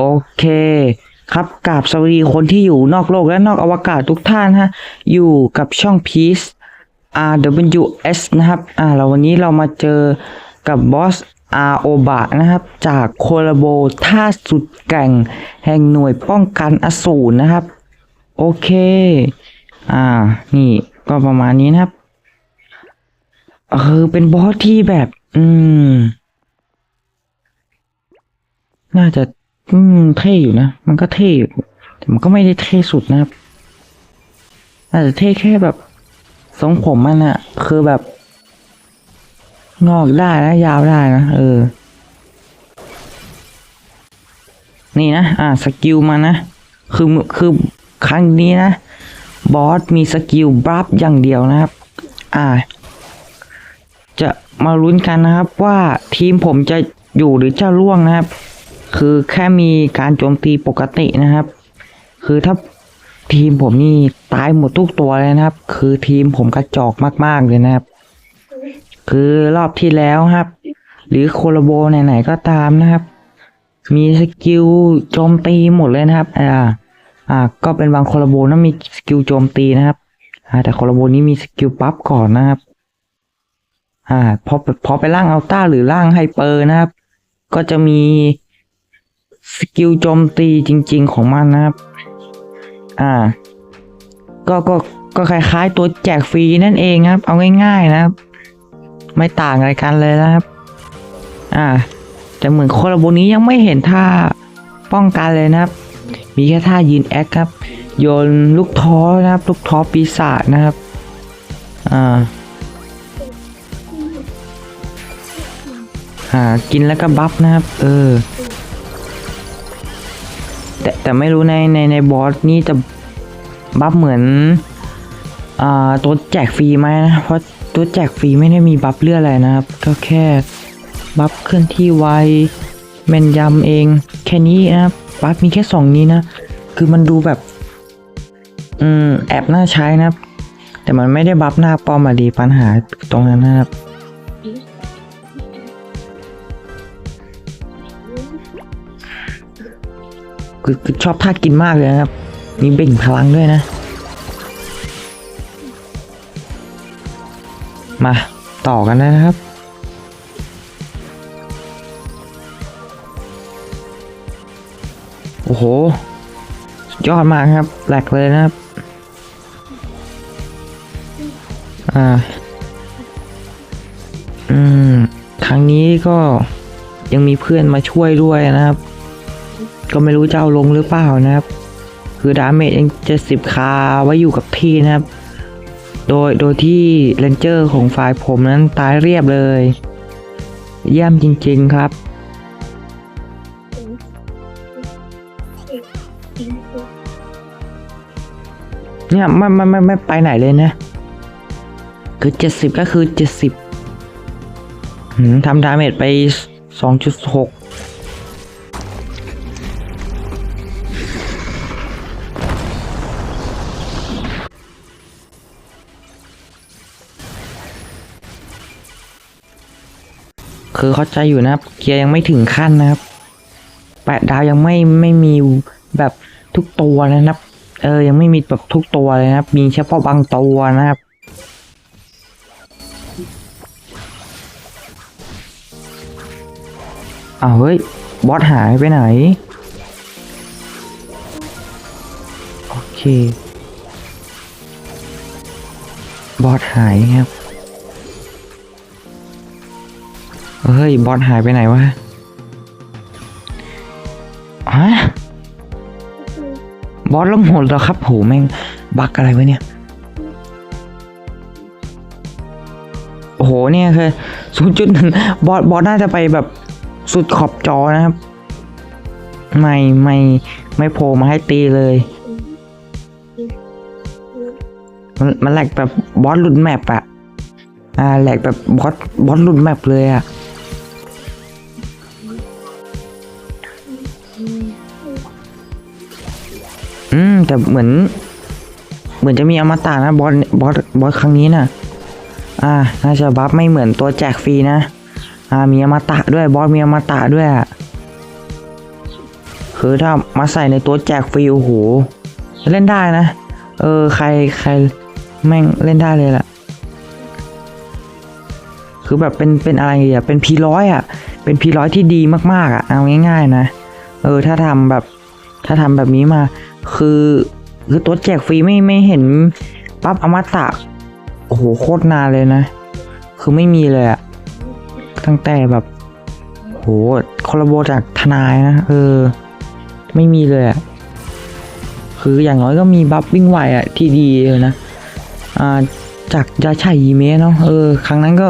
โอเค ครับกราบสวัสดีคนที่อยู่นอกโลกและนอกอวกาศทุกท่านฮะ อยู่กับช่อง Peace RWS นะครับ อ่าเราวันนี้เรามาเจอกับบอสอาโอบะนะครับ จากโคลาโบท่าสุดแก่ง แห่งหน่วยป้องกันอสูรนะครับ โอเค อ่า นี่ก็ประมาณนี้นะครับเออเป็นบอสที่แบบ อืม น่าจะ อืมเท่อยู่นะ มันก็เท่อยู่แต่มันก็ไม่ได้เท่สุดนะครับอาจจะเท่แค่แบบทรงผมมันอะคือแบบ งอกได้นะ ยาวได้นะเออ นี่นะ อ่าสกิลมานะ คือคือครั้งนี้นะ บอสมีสกิลบัฟอย่างเดียวนะครับ อ่า จะมาลุ้นกันนะครับว่าทีมผมจะอยู่หรือจะร่วงนะครับ คือแค่มีการโจมตีปกตินะครับ คือถ้าทีมผมนี่ตายหมดทุกตัวเลยนะครับ คือทีมผมกระจอกมาก ๆ เลยนะครับ คือรอบที่แล้วครับ หรือโคลาโบไหนๆก็ตามนะครับ มีสกิลโจมตีหมดเลยนะครับอ่าอ่า ก็เป็นบางโคลาโบนะมีสกิลโจมตีนะครับอ่าแต่โคลาโบนี้มีสกิลปั๊บก่อนนะครับอ่าพอพอไปล่างอัลต้าหรือล่างไฮเปอร์นะครับ ก็จะมี สกิลโจมตีจริง ๆ ของมันนะครับ อ่า ก็ก็ก็คล้ายๆ ตัวแจกฟรีนั่นเองครับ เอาง่ายๆนะครับ ไม่ต่างอะไรกันเลยนะครับ อ่า แต่เหมือนคลาโบนี้ยังไม่เห็นท่าป้องกันเลยนะครับ มีแค่ท่ายืนแอคครับ โยนลูกท้อนะครับ ลูกท้อปีศาจนะครับ อ่าหากินแล้วก็บัฟนะครับ เออ แต่ไม่รู้ในในในบอสนี่จะบัฟเหมือนอ่าตัวแจกฟรีไหมนะ เพราะตัวแจกฟรีไม่ได้มีบัฟเลือดอะไรนะครับ ก็แค่บัฟเคลื่อนที่ไวแม่นยำเอง แค่นี้นะบบัฟมีแค่สองนี้นะ คือมันดูแบบอืมแอบน่าใช้นะครับ แต่มันไม่ได้บัฟหน้าป้อมมาดีปัญหาตรงนั้นนะครับ คือคือชอบท่ากินมากเลยนะครับ มีเบ่งพลังด้วยนะ มาต่อกันนะครับโอ้โหสุดยอดมากครับแหลกเลยนะครับ อ่า อืม ครั้งนี้ก็ยังมีเพื่อนมาช่วยด้วยนะครับ ก็ไม่รู้จะเอาลงหรือเปล่านะครับ คือดาเมจยังจะสิบคาไว้อยู่กับที่นะครับ โดยโดยที่เรนเจอร์ของฝ่ายผมนั้นตายเรียบเลย เยี่ยมจริง ๆครับเนี่ยไม่ไม่ไม่ไม่ไปไหนเลยนะ คือเจ็ดสิบก็คือเจ็ดสิบทำดาเมจไปสองจุดหก คือเข้าใจอยู่นะครับ เกียร์ยังไม่ถึงขั้นนะครับแปดดาวยังไม่ไม่มีแบบทุกตัวนะครับ เออยังไม่มีแบบทุกตัวเลยนะครับ มีเฉพาะบางตัวนะครับอ้าวเฮ้ย บอสหายไปไหน โอเค บอสหายครับ เฮ้ย บอสหายไปไหนวะฮะบอสลงหมดแล้วครับโหแม่ง บักอะไรวะเนี่ย โอ้โห เนี่ยคือศูนย์จุดหนึ่งบอสบอสน่าจะไปแบบสุดขอบจอนะครับ ไม่ไม่ไม่โผล่มาให้ตีเลย มันมันแหลกแบบบอสหลุดแมปอะอ่าแหลกแบบบอสบอสหลุดแมปเลยอะ อืม แต่เหมือน เหมือนจะมีอมตะนะบอสบอสบอสครั้งนี้น่ะ อ่า น่าจะบัฟไม่เหมือนตัวแจกฟรีนะ อ่า มีอมตะด้วยบอสมีอมตะด้วยอะคือถ้ามาใส่ในตัวแจกฟรีโอ้โหเล่นได้นะ เออ ใครใครแม่งเล่นได้เลยแหละคือแบบเป็นเป็นอะไรอะเป็นพีร้อยอะ เป็นพีร้อยที่ดีมากๆอะเอาง่ายๆนะ เออ ถ้าทำแบบ ถ้าทำแบบนี้มา คือคือตัวแจกฟรีไม่ไม่เห็นปั๊บอมตะโอ้โหโคตรนานเลยนะ คือไม่มีเลยอะตั้งแต่แบบโหคอลลาโบจากทนายนะเออ ไม่มีเลยอะคืออย่างน้อยก็มีบัฟวิ่งไหวอะที่ดีเลยนะอ่าจากยาชัยยีเมะเนาะเออ ครั้งนั้นก็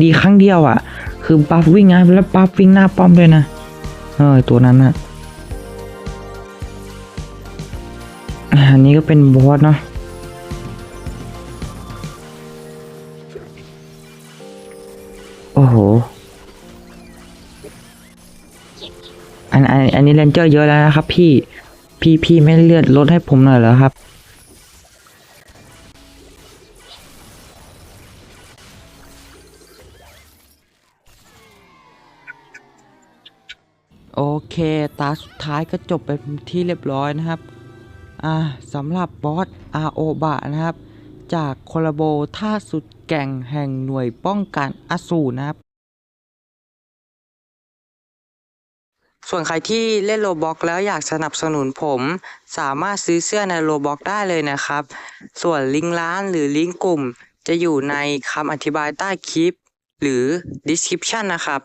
ดีครั้งเดียวอะคือบัฟวิ่งนะแล้วบัฟวิ่งหน้าป้อมด้วยนะ เออตัวนั้นอะอันนี้ก็เป็นบอสเนาะโอ้โห อันอันอันนี้เรนเจอร์เยอะแล้วนะครับ พี่ พี่พี่ไม่เลือดลดให้ผมหน่อยเหรอครับ โอเค ตาสุดท้ายก็จบไปที่เรียบร้อยนะครับ อ่าสำหรับบอสอาโอบะนะครับ จากโคลโบท่าสุดแก่งแห่งหน่วยป้องกันอสูรนะครับ ส่วนใครที่เล่นโลบ็อกแล้วอยากสนับสนุนผม สามารถซื้อเสื้อในโลบ็อกได้เลยนะครับ ส่วนลิงก์ร้านหรือลิงก์กลุ่ม จะอยู่ในคำอธิบายใต้คลิป หรือ description นะครับ